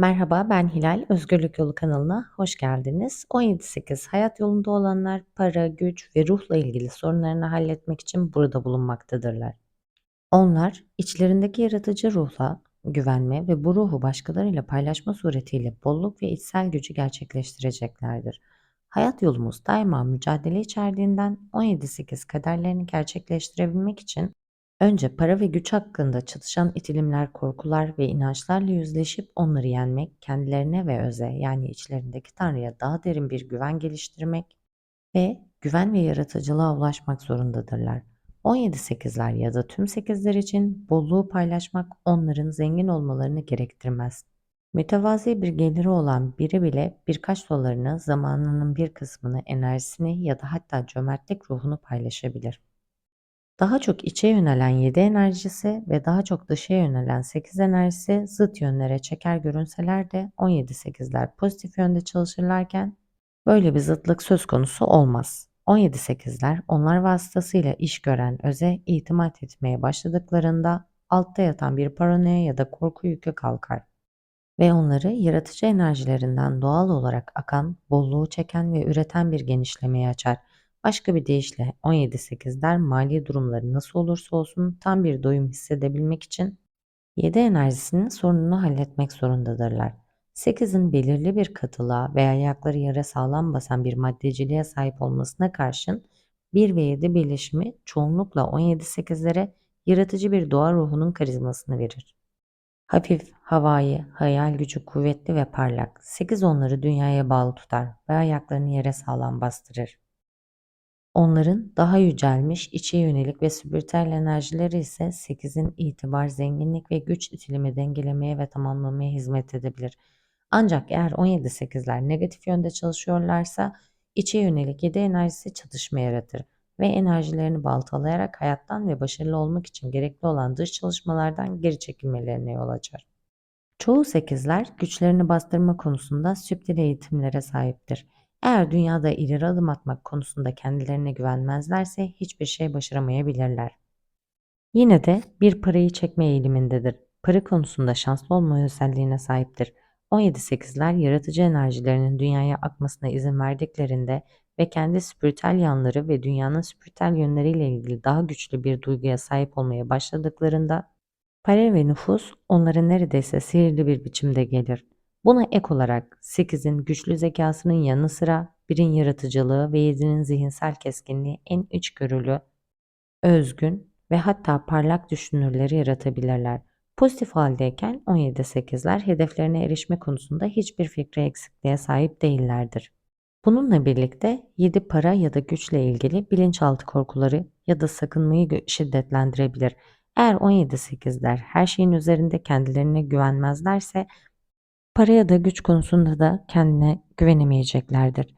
Merhaba, ben Hilal. Özgürlük Yolu kanalına hoş geldiniz. 17-8 hayat yolunda olanlar para, güç ve ruhla ilgili sorunlarını halletmek için burada bulunmaktadırlar. Onlar içlerindeki yaratıcı ruhla güvenme ve bu ruhu başkalarıyla paylaşma suretiyle bolluk ve içsel gücü gerçekleştireceklerdir. Hayat yolumuz daima mücadele içerdiğinden 17-8 kaderlerini gerçekleştirebilmek için Önce para ve güç hakkında çatışan itilimler, korkular ve inançlarla yüzleşip onları yenmek, kendilerine ve öze yani içlerindeki Tanrı'ya daha derin bir güven geliştirmek ve güven ve yaratıcılığa ulaşmak zorundadırlar. 17-8'ler ya da tüm 8'ler için bolluğu paylaşmak onların zengin olmalarını gerektirmez. Mütevazi bir geliri olan biri bile birkaç dolarını, zamanının bir kısmını, enerjisini ya da hatta cömertlik ruhunu paylaşabilir. Daha çok içe yönelen 7 enerjisi ve daha çok dışa yönelen 8 enerjisi zıt yönlere çeker görünseler de 17-8'ler pozitif yönde çalışırlarken böyle bir zıtlık söz konusu olmaz. 17-8'ler onlar vasıtasıyla iş gören öze itimat etmeye başladıklarında altta yatan bir paranoya ya da korku yükü kalkar ve onları yaratıcı enerjilerinden doğal olarak akan, bolluğu çeken ve üreten bir genişlemeye açar. Başka bir deyişle 17-8'ler mali durumları nasıl olursa olsun tam bir doyum hissedebilmek için 7 enerjisinin sorununu halletmek zorundadırlar. 8'in belirli bir katılığa veya ayakları yere sağlam basan bir maddeciliğe sahip olmasına karşın 1 ve 7 birleşimi çoğunlukla 17-8'lere yaratıcı bir doğa ruhunun karizmasını verir. Hafif, havai, hayal gücü kuvvetli ve parlak. 8 onları dünyaya bağlı tutar ve ayaklarını yere sağlam bastırır. Onların daha yücelmiş, içe yönelik ve spiritüel enerjileri ise 8'in itibar, zenginlik ve güç itilimi dengelemeye ve tamamlamaya hizmet edebilir. Ancak eğer 17-8'ler negatif yönde çalışıyorlarsa içe yönelik 7 enerjisi çatışma yaratır ve enerjilerini baltalayarak hayattan ve başarılı olmak için gerekli olan dış çalışmalardan geri çekilmelerine yol açar. Çoğu 8'ler güçlerini bastırma konusunda süptil eğitimlere sahiptir. Eğer dünyada ileri adım atmak konusunda kendilerine güvenmezlerse hiçbir şey başaramayabilirler. Yine de bir parayı çekme eğilimindedir. Para konusunda şanslı olma özelliğine sahiptir. 17-8'ler yaratıcı enerjilerinin dünyaya akmasına izin verdiklerinde ve kendi spiritüel yanları ve dünyanın spiritüel yönleriyle ilgili daha güçlü bir duyguya sahip olmaya başladıklarında para ve nüfus onlara neredeyse sihirli bir biçimde gelir. Buna ek olarak 8'in güçlü zekasının yanı sıra 1'in yaratıcılığı ve 7'nin zihinsel keskinliği en içgörülü, özgün ve hatta parlak düşünürleri yaratabilirler. Pozitif haldeyken 17-8'ler hedeflerine erişme konusunda hiçbir fikre eksikliğe sahip değillerdir. Bununla birlikte 7 para ya da güçle ilgili bilinçaltı korkuları ya da sakınmayı şiddetlendirebilir. Eğer 17-8'ler her şeyin üzerinde kendilerine güvenmezlerse para ya da güç konusunda da kendine güvenemeyeceklerdir.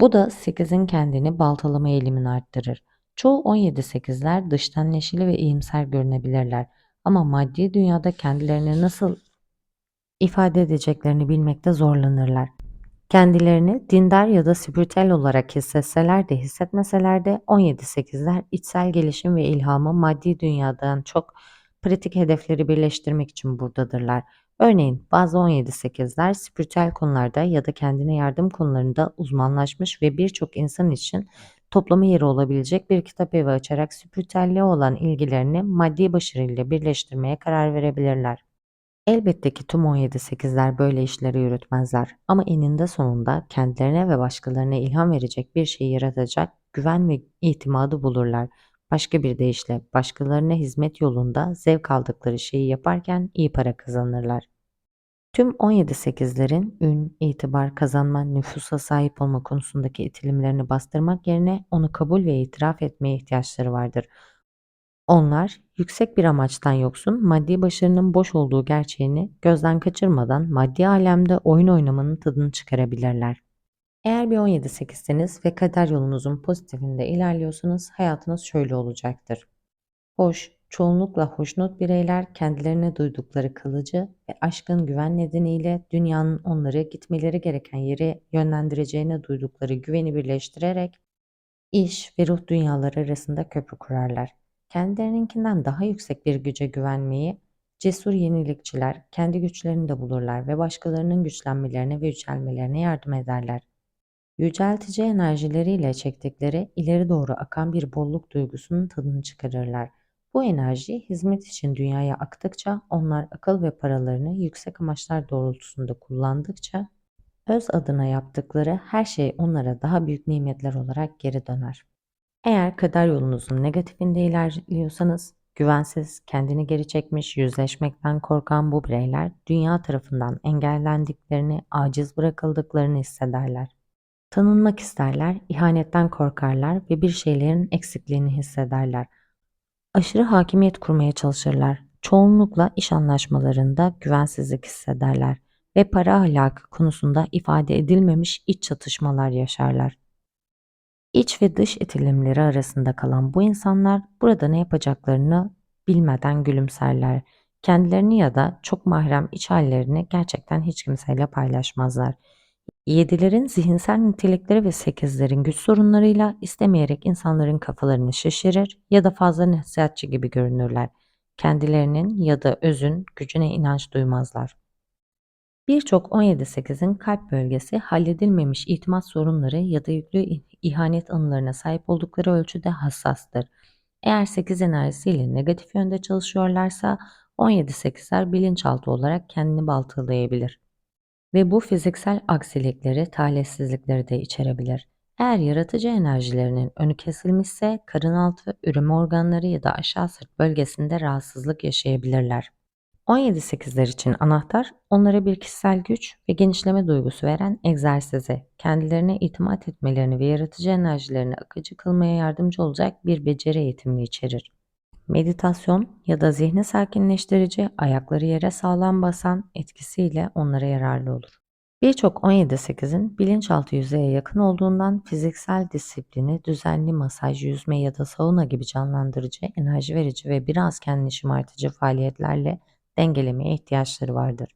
Bu da 8'in kendini baltalama eğilimini arttırır. Çoğu 17-8'ler dıştan neşeli ve iyimser görünebilirler ama maddi dünyada kendilerini nasıl ifade edeceklerini bilmekte zorlanırlar. Kendilerini dindar ya da spiritüel olarak hissetseler de hissetmeseler de 17-8'ler içsel gelişim ve ilhamı maddi dünyadan çok pratik hedefleri birleştirmek için buradadırlar. Örneğin bazı 17-8'ler spiritüel konularda ya da kendine yardım konularında uzmanlaşmış ve birçok insan için toplama yeri olabilecek bir kitap evi açarak spiritüelliğe olan ilgilerini maddi başarıyla birleştirmeye karar verebilirler. Elbette ki tüm 17-8'ler böyle işleri yürütmezler ama eninde sonunda kendilerine ve başkalarına ilham verecek bir şey yaratacak güven ve itimadı bulurlar. Başka bir deyişle başkalarına hizmet yolunda zevk aldıkları şeyi yaparken iyi para kazanırlar. Tüm 17-8'lerin ün, itibar, kazanma, nüfusa sahip olma konusundaki itilimlerini bastırmak yerine onu kabul ve itiraf etmeye ihtiyaçları vardır. Onlar yüksek bir amaçtan yoksun, maddi başarının boş olduğu gerçeğini gözden kaçırmadan maddi alemde oyun oynamanın tadını çıkarabilirler. Eğer bir 17-8'seniz ve kader yolunuzun pozitifinde ilerliyorsanız hayatınız şöyle olacaktır. Hoş, çoğunlukla hoşnut bireyler kendilerine duydukları kalıcı ve aşkın güven nedeniyle dünyanın onları gitmeleri gereken yere yönlendireceğine duydukları güveni birleştirerek iş ve ruh dünyaları arasında köprü kurarlar. Kendilerininkinden daha yüksek bir güce güvenmeyi, Cesur yenilikçiler kendi güçlerini de bulurlar ve başkalarının güçlenmelerine ve yücelmelerine yardım ederler. Yüceltici enerjileriyle çektikleri ileri doğru akan bir bolluk duygusunun tadını çıkarırlar. Bu enerji hizmet için dünyaya aktıkça onlar akıl ve paralarını yüksek amaçlar doğrultusunda kullandıkça öz adına yaptıkları her şey onlara daha büyük nimetler olarak geri döner. Eğer kader yolunuzun negatifinde ilerliyorsanız, güvensiz, kendini geri çekmiş, yüzleşmekten korkan bu bireyler dünya tarafından engellendiklerini, aciz bırakıldıklarını hissederler. Tanınmak isterler, ihanetten korkarlar ve bir şeylerin eksikliğini hissederler. Aşırı hakimiyet kurmaya çalışırlar. Çoğunlukla iş anlaşmalarında güvensizlik hissederler ve para ahlakı konusunda ifade edilmemiş iç çatışmalar yaşarlar. İç ve dış itilimleri arasında kalan bu insanlar burada ne yapacaklarını bilmeden gülümserler. Kendilerini ya da çok mahrem iç hallerini gerçekten hiç kimseyle paylaşmazlar. Yedilerin zihinsel nitelikleri ve sekizlerin güç sorunlarıyla istemeyerek insanların kafalarını şişirir ya da fazla nasihatçi gibi görünürler. Kendilerinin ya da özün gücüne inanç duymazlar. Birçok 17-8'in kalp bölgesi halledilmemiş itimat sorunları ya da yüklü ihanet anılarına sahip oldukları ölçüde hassastır. Eğer 8 enerjisiyle negatif yönde çalışıyorlarsa 17-8'ler bilinçaltı olarak kendini baltalayabilir. Ve bu fiziksel aksilikleri, talihsizlikleri de içerebilir. Eğer yaratıcı enerjilerinin önü kesilmişse karın altı, üreme organları ya da aşağı sırt bölgesinde rahatsızlık yaşayabilirler. 17-8'ler için anahtar, onlara bir kişisel güç ve genişleme duygusu veren egzersizi, kendilerine itimat etmelerini ve yaratıcı enerjilerini akıcı kılmaya yardımcı olacak bir beceri eğitimini içerir. Meditasyon ya da zihni sakinleştirici, ayakları yere sağlam basan etkisiyle onlara yararlı olur. Birçok 17-8'in bilinçaltı yüzeye yakın olduğundan fiziksel disiplini, düzenli masaj, yüzme ya da sauna gibi canlandırıcı, enerji verici ve biraz kendini şımartıcı faaliyetlerle dengelemeye ihtiyaçları vardır.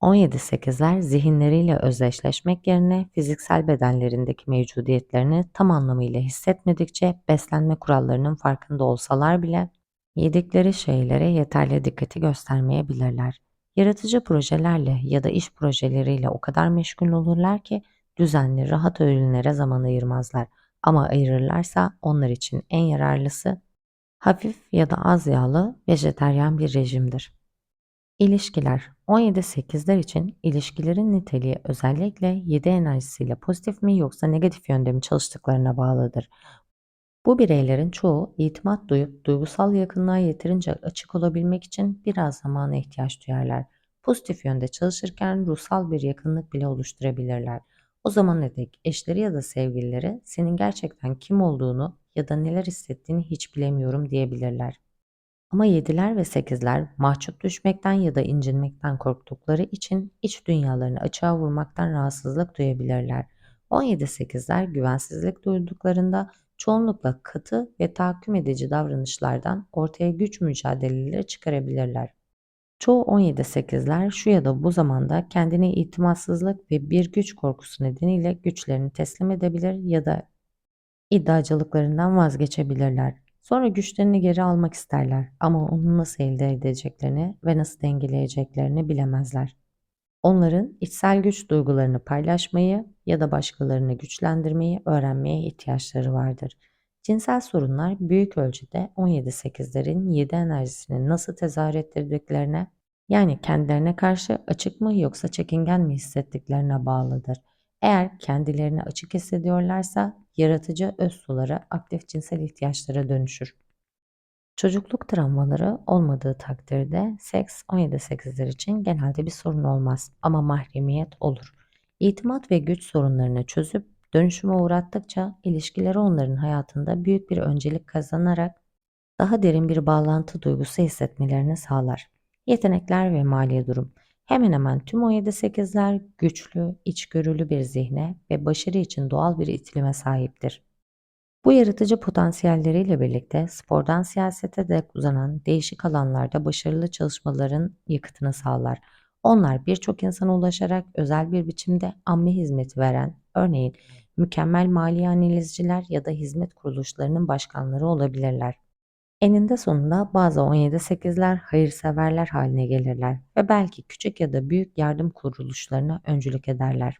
17-8'ler zihinleriyle özdeşleşmek yerine fiziksel bedenlerindeki mevcudiyetlerini tam anlamıyla hissetmedikçe beslenme kurallarının farkında olsalar bile yedikleri şeylere yeterli dikkati göstermeyebilirler. Yaratıcı projelerle ya da iş projeleriyle o kadar meşgul olurlar ki düzenli, rahat öğünlere zaman ayırmazlar. Ama ayırırlarsa onlar için en yararlısı hafif ya da az yağlı vejeteryan bir rejimdir. İlişkiler 17-8'ler için ilişkilerin niteliği özellikle 7 enerjisiyle pozitif mi yoksa negatif yönde mi çalıştıklarına bağlıdır. Bu bireylerin çoğu itimat duyup duygusal yakınlığa yeterince açık olabilmek için biraz zamana ihtiyaç duyarlar. Pozitif yönde çalışırken ruhsal bir yakınlık bile oluşturabilirler. O zamana dek eşleri ya da sevgilileri senin gerçekten kim olduğunu ya da neler hissettiğini hiç bilemiyorum diyebilirler. Ama yediler ve sekizler mahcup düşmekten ya da incinmekten korktukları için iç dünyalarını açığa vurmaktan rahatsızlık duyabilirler. 17-8'ler güvensizlik duyduklarında çoğunlukla katı ve tahakküm edici davranışlardan ortaya güç mücadeleleri çıkarabilirler. Çoğu 17-8'ler şu ya da bu zamanda kendine itimatsızlık ve bir güç korkusu nedeniyle güçlerini teslim edebilir ya da iddiacılıklarından vazgeçebilirler. Sonra güçlerini geri almak isterler ama onu nasıl elde edeceklerini ve nasıl dengeleyeceklerini bilemezler. Onların içsel güç duygularını paylaşmayı ya da başkalarını güçlendirmeyi öğrenmeye ihtiyaçları vardır. Cinsel sorunlar büyük ölçüde 17-8'lerin 7 enerjisini nasıl tezahür ettirdiklerine yani kendilerine karşı açık mı yoksa çekingen mi hissettiklerine bağlıdır. Eğer kendilerini açık hissediyorlarsa yaratıcı öz sulara aktif cinsel ihtiyaçlara dönüşür. Çocukluk travmaları olmadığı takdirde seks 17-8'ler için genelde bir sorun olmaz ama mahremiyet olur. İtimat ve güç sorunlarını çözüp dönüşüme uğrattıkça ilişkileri onların hayatında büyük bir öncelik kazanarak daha derin bir bağlantı duygusu hissetmelerini sağlar. Yetenekler ve mali durum Hemen hemen tüm 17-8'ler güçlü, içgörülü bir zihne ve başarı için doğal bir itilime sahiptir. Bu yaratıcı potansiyelleriyle birlikte spordan siyasete dek uzanan değişik alanlarda başarılı çalışmaların yakıtını sağlar. Onlar birçok insana ulaşarak özel bir biçimde amme hizmeti veren, örneğin mükemmel mali analizciler ya da hizmet kuruluşlarının başkanları olabilirler. Eninde sonunda bazı 17-8'ler hayırseverler haline gelirler ve belki küçük ya da büyük yardım kuruluşlarına öncülük ederler.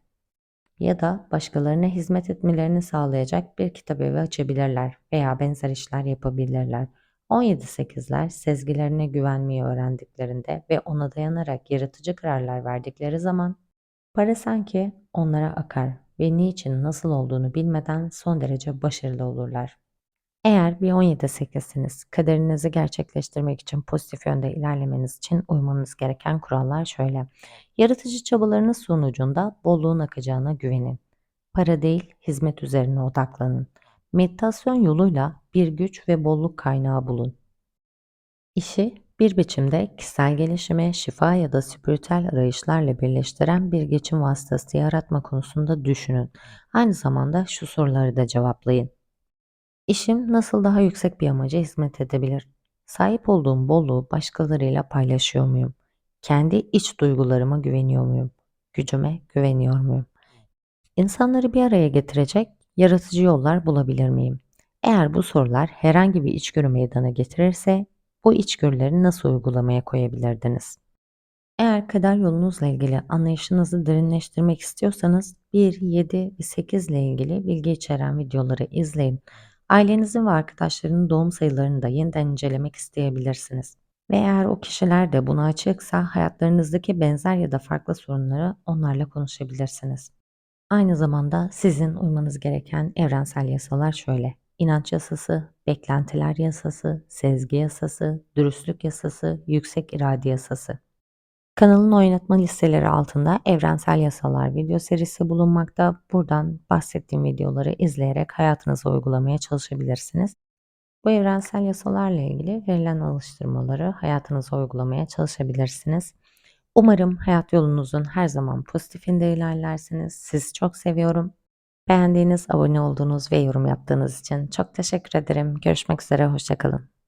Ya da başkalarına hizmet etmelerini sağlayacak bir kitabevi açabilirler veya benzer işler yapabilirler. 17-8'ler sezgilerine güvenmeyi öğrendiklerinde ve ona dayanarak yaratıcı kararlar verdikleri zaman para sanki onlara akar ve niçin nasıl olduğunu bilmeden son derece başarılı olurlar. Eğer bir 17-8'siniz, kaderinizi gerçekleştirmek için pozitif yönde ilerlemeniz için uymanız gereken kurallar şöyle. Yaratıcı çabalarınız sonucunda bolluğun akacağına güvenin. Para değil, hizmet üzerine odaklanın. Meditasyon yoluyla bir güç ve bolluk kaynağı bulun. İşi bir biçimde kişisel gelişime, şifa ya da spiritüel arayışlarla birleştiren bir geçim vasıtası yaratma konusunda düşünün. Aynı zamanda şu soruları da cevaplayın. İşim nasıl daha yüksek bir amaca hizmet edebilir? Sahip olduğum bolluğu başkalarıyla paylaşıyor muyum? Kendi iç duygularıma güveniyor muyum? Gücüme güveniyor muyum? İnsanları bir araya getirecek yaratıcı yollar bulabilir miyim? Eğer bu sorular herhangi bir içgörü meydana getirirse bu içgörüleri nasıl uygulamaya koyabilirdiniz? Eğer kader yolunuzla ilgili anlayışınızı derinleştirmek istiyorsanız 1, 7 ve 8 ile ilgili bilgi içeren videoları izleyin. Ailenizin ve arkadaşlarının doğum sayılarını da yeniden incelemek isteyebilirsiniz. Ve eğer o kişiler de buna açıksa hayatlarınızdaki benzer ya da farklı sorunları onlarla konuşabilirsiniz. Aynı zamanda sizin uymanız gereken evrensel yasalar şöyle. İnanç yasası, beklentiler yasası, sezgi yasası, dürüstlük yasası, yüksek irade yasası. Kanalın oynatma listeleri altında evrensel yasalar video serisi bulunmakta. Buradan bahsettiğim videoları izleyerek hayatınıza uygulamaya çalışabilirsiniz. Bu evrensel yasalarla ilgili verilen alıştırmaları hayatınıza uygulamaya çalışabilirsiniz. Umarım hayat yolunuzun her zaman pozitifinde ilerlersiniz. Sizi çok seviyorum. Beğendiğiniz, abone olduğunuz ve yorum yaptığınız için çok teşekkür ederim. Görüşmek üzere, hoşçakalın.